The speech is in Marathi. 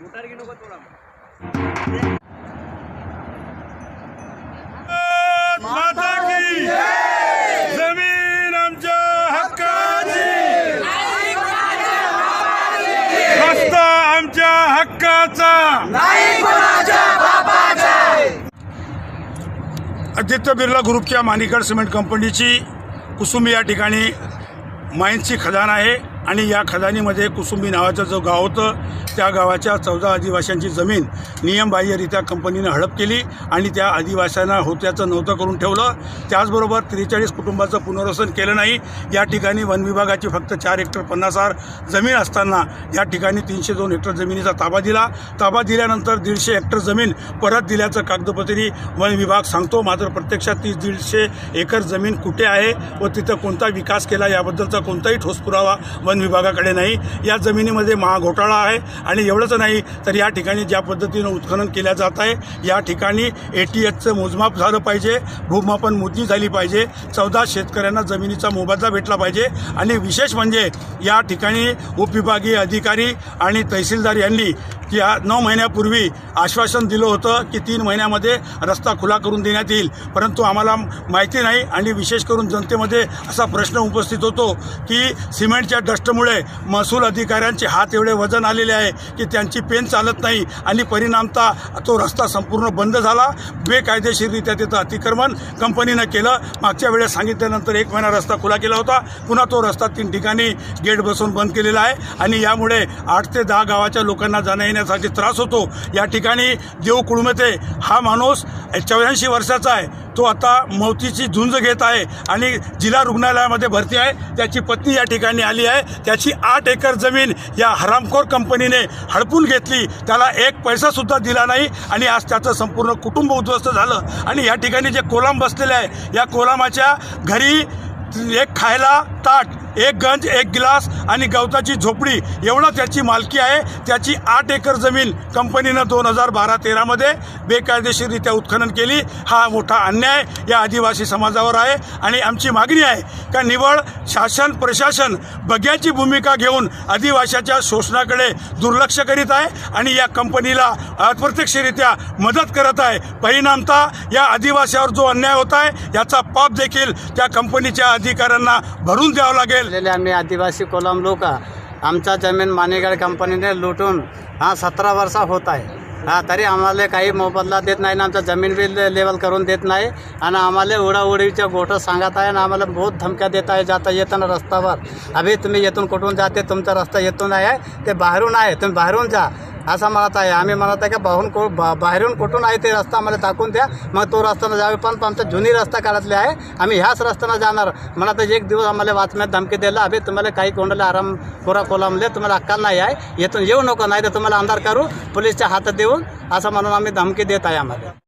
मोटार की जमीन आदित्य बिर्ला ग्रुपच्या मानिकड सिमेंट कंपनीची कुसुंबी या ठिकाणी माईन्सची खदान आहे. आणि या खदानीमध्ये कुसुंबी नावाचं जो गाव होतं त्या गावाच्या चौदा आदिवाशांची जमीन नियमबाह्यरित्या कंपनीनं हडप केली आणि त्या आदिवाशांना होत्याचं नव्हतं करून ठेवलं. त्याचबरोबर त्रेचाळीस कुटुंबाचं पुनर्वसन केलं नाही. या ठिकाणी वन विभागाची फक्त चार हेक्टर पन्नास हजार जमीन असताना या ठिकाणी तीनशे दोन हेक्टर जमिनीचा ताबा दिला. ताबा दिल्यानंतर दीडशे हेक्टर जमीन परत दिल्याचं कागदपत्री वन विभाग सांगतो. मात्र प्रत्यक्षात ती दीडशे एकर जमीन कुठे आहे व तिथं कोणता विकास केला याबद्दलचा कोणताही ठोस पुरावा वन विभागाकडे नाही. या जमिनीमध्ये महाघोटाळा आहे आणि एवढंच नाही तर या ठिकाणी ज्या पद्धतीनं उत्खनन केल्या जात आहे या ठिकाणी ए टी एचचं मोजमाप झालं पाहिजे भूमापन मोजणी झाली पाहिजे चौदा शेतकऱ्यांना जमिनीचा मोबदला भेटला पाहिजे आणि विशेष म्हणजे या ठिकाणी उपविभागीय अधिकारी आणि तहसीलदार यांनी की या नऊ महिन्यापूर्वी आश्वासन दिलं होतं की तीन महिन्यामध्ये रस्ता खुला करून देण्यात येईल. परंतु आम्हाला माहिती नाही आणि विशेष करून जनतेमध्ये असा प्रश्न उपस्थित होतो की सिमेंटच्या डस्टमुळे महसूल अधिकाऱ्यांचे हात एवढे वजन आलेले आहे की त्यांची पेन चालत नाही आणि परिणामता तो रस्ता संपूर्ण बंद झाला. बेकायदेशीररित्या तिथं अतिक्रमण कंपनीनं केलं. मागच्या वेळेस सांगितल्यानंतर एक महिना रस्ता खुला केला होता. पुन्हा तो रस्ता तीन ठिकाणी गेट बसवून बंद केलेला आहे. आणि यामुळे आठ ते दहा गावाच्या लोकांना जाण्या घेण्यासाठी त्रास होतो. या ठिकाणी देव कुळमते हा माणूस चौऱ्याऐंशी वर्षाचा आहे. तो आता मौतीची झुंज घेत आहे आणि जिल्हा रुग्णालयामध्ये भरती आहे. त्याची पत्नी या ठिकाणी आली आहे. त्याची आठ एकर जमीन या हरामखोर कंपनीने हडपून घेतली. त्याला एक पैसासुद्धा दिला नाही आणि आज त्याचं संपूर्ण कुटुंब उद्ध्वस्त झालं. आणि या ठिकाणी जे कोलाम बसलेले आहे या कोलामाच्या घरी एक खायला ताट एक गंज एक गिलास आणि गवताची झोपडी. एवढं त्याची मालकी आहे. त्याची आठ एकर जमीन कंपनीनं दोन हजार बारा तेरामध्ये बेकायदेशीररित्या उत्खनन केली. हा मोठा अन्याय या आदिवासी समाजावर आहे. आणि आमची मागणी आहे का निवळ शासन प्रशासन बग्याची भूमिका घेऊन आदिवाशाच्या शोषणाकडे दुर्लक्ष करीत आहे आणि या कंपनीला अप्रत्यक्षरित्या मदत करत आहे. परिणामतः या आदिवासीवर जो अन्याय होत आहे याचा पाप देखील त्या कंपनीच्या अधिकाऱ्यांना भरून द्यावं लागेल. असलेले आम्ही आदिवासी कोलम लोक आमचा जमीन मानेगड कंपनीने लुटून हा सतरा वर्षा होत आहे. हा तरी आम्हाला काही मोबदला देत नाही ना आमचा जमीन बी लेवल करून देत नाही. आणि आम्हाला उडाउडीच्या गोष्ट सांगत आहे आणि आम्हाला बहुत धमक्या देत आहे जाता येताना रस्त्यावर. अभि तुम्ही येथून कुठून जाते? तुमचा रस्ता येथून आहे ते बाहेरून आहे. तुम्ही बाहेरून जा. असं म्हणत आहे. आम्ही म्हणत आहे की बाहून को बा बाहेरून कुठून आहे ते रस्ता आम्हाला टाकून द्या. मग तो रस्त्यानं जावे. पण आमचा जुनी रस्ता काढतले आहे. आम्ही ह्याच रस्त्यानं जाणार. मला तर एक दिवस आम्हाला वाचण्यात धमकी दिला अभि तुम्हाला काही कोणाला आराम पुरा कोलामले तुम्हाला अक्कल नाही आहे. येथून येऊ नको नाही तर तुम्हाला अंधार करू. पोलीसच्या हातात देऊन असं म्हणून आम्ही धमकी देत आहे आम्हाला.